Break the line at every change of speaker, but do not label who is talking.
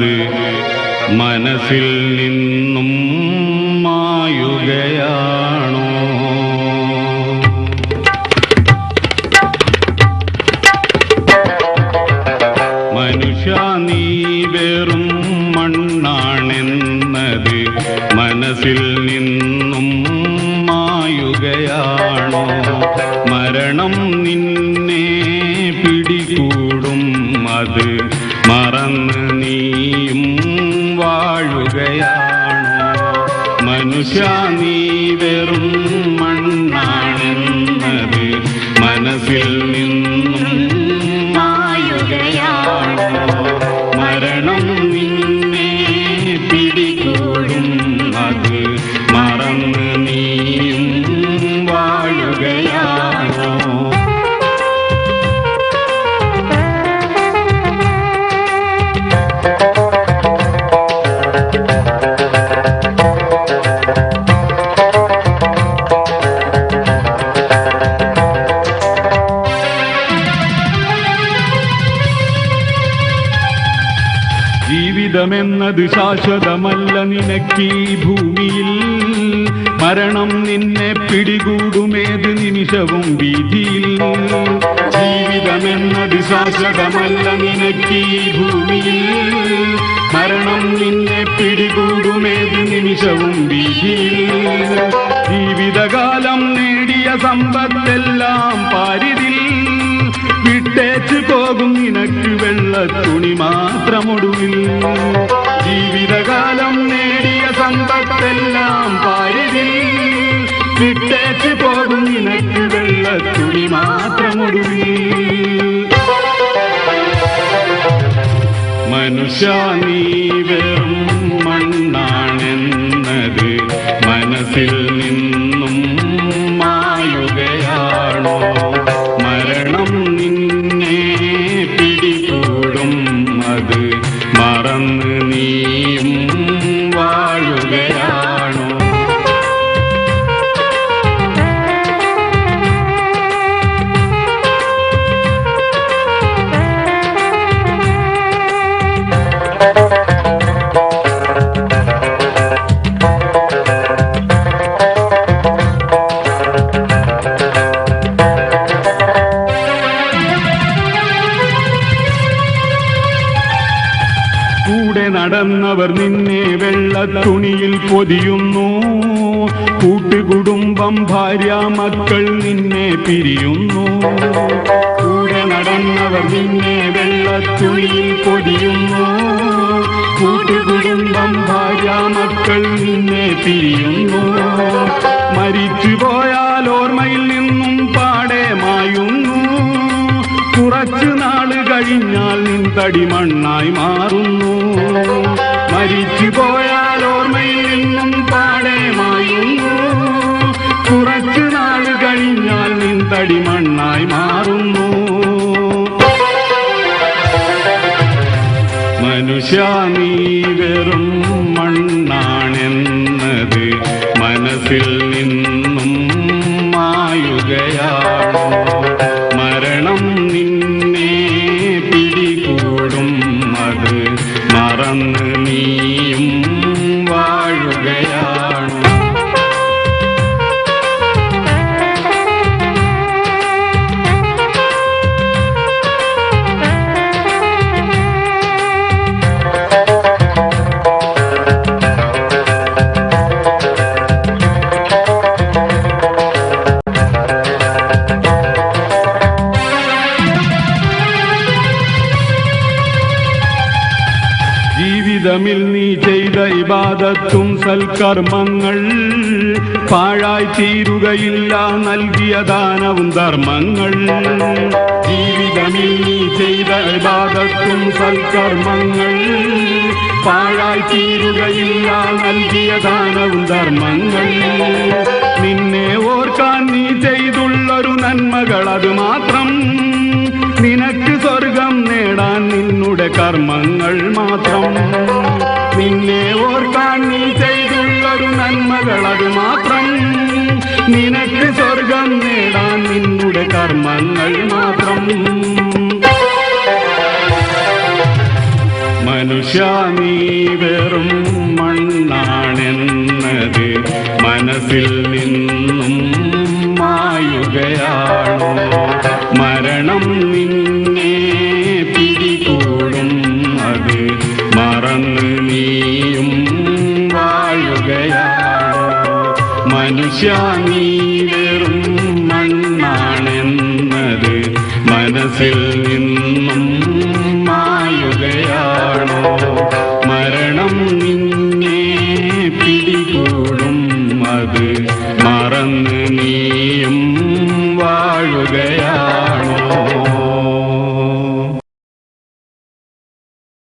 അത് മനസ്സിൽ നിന്നും മായുകയാണോ? മനുഷ്യ നീ വെറും മണ്ണാണെന്നത് മനസ്സിൽ നിന്നും മായുകയാണോ? മരണം നിന്നെ പിടികൂടും അത് മറന്ന മനുഷ്യ നീ വെറും മണ്ണാണെന്നത് മനസ്സിൽ നിന്നും മായുകയാണോ മരണം ജീവിതമെന്നത് ശാശ്വതമല്ല നിനക്കീ ഭൂമിയിൽ. മരണം നിന്നെ പിടികൂടുമേത് നിമിഷവും വീതിയിൽ. ജീവിതമെന്നത് ശാശ്വതമല്ല നിനക്കീ ഭൂമിയിൽ. മരണം നിന്നെ പിടികൂടുമേത് നിമിഷവും വീതിയിൽ. ജീവിതകാലം നേടിയ സമ്പത്തെല്ലാം പാരിതിൽ. വിട്ടേച്ചു പോകും നിനക്ക് വെള്ളത്തുണി മാത്രമൊടുവിൽ. ജീവിതകാലം നേടിയ സമ്പത്തെല്ലാം പാരിതിൽ വിട്ടേച്ച് പോകും നിനക്ക് വെള്ളത്തുണി മാത്രമൊടുങ്ങി മനുഷ്യ നീ വെറും മണ്ണാണെന്നത് മനസ്സിൽ മറന്ന് നീയും വാഴുകയാണോ? കൂടെ നടന്നവർ നിന്നെ വെള്ള തുണിയിൽ പൊതിയുന്നു. കൂട്ടുകുടുംബം ഭാര്യ മക്കൾ നിന്നെ പിരിയുന്നു. കൂടെ നടന്നവർ നിന്നെ വെള്ള തുണിയിൽ പൊതിയുന്നു. കൂട്ടുകുടുംബം ഭാര്യ മക്കൾ നിന്നെ പിരിയുന്നു. മരിച്ചു പോയാൽ ഓർമ്മയിൽ നിന്നും പാടെ മായുന്നു. കുറച്ചു നാൾ കഴിഞ്ഞാൽ നിൻ തടി മണ്ണായി മാറുന്നു. മരിച്ചു പോയാൽ ഓർമ്മയിൽ നിന്നും പാടെ കുറച്ചു നാൾ കഴിഞ്ഞാൽ നിൻ ജീവിതമിൽ നീ ചെയ്ത ഇബാദത്തും സൽക്കർമ്മങ്ങൾ പാഴായി തീരുകയില്ല നൽകിയ ദാനവും ധർമ്മങ്ങൾ. ജീവിതമിൽ നീ ചെയ്ത ഇബാദത്തും സൽക്കർമ്മങ്ങൾ പാഴായി തീരുകയില്ല നൽകിയ ദാനവും ധർമ്മങ്ങൾ. നിന്നെ ഓർക്കാൻ നീ ചെയ്തുള്ളൊരു നന്മകൾ അത് മാത്രം. നിനക്ക് സ്വർഗം നേടാൻ നിന്നുടെ കർമ്മങ്ങൾ മാത്രം. നിന്നെ ഓർക്കാൻ നീ ചെയ്തുള്ളൊരു നന്മകൾ അത് മാത്രം. നിനക്ക് സ്വർഗം നേടാൻ നിന്നുടെ കർമ്മങ്ങൾ മാത്രം. മനുഷ്യ നീ വെറും മണ്ണാണെന്നത് മനസ്സിൽ നിന്നും മായുകയാണോ? നീ വെറും മണ്ണാണെന്നത് മനസ്സിൽ നിന്നും മായുകയാണോ? മരണം നിന്നെ പിടികൂടും അത് മറന്ന് നീയും വാഴുകയാണോ?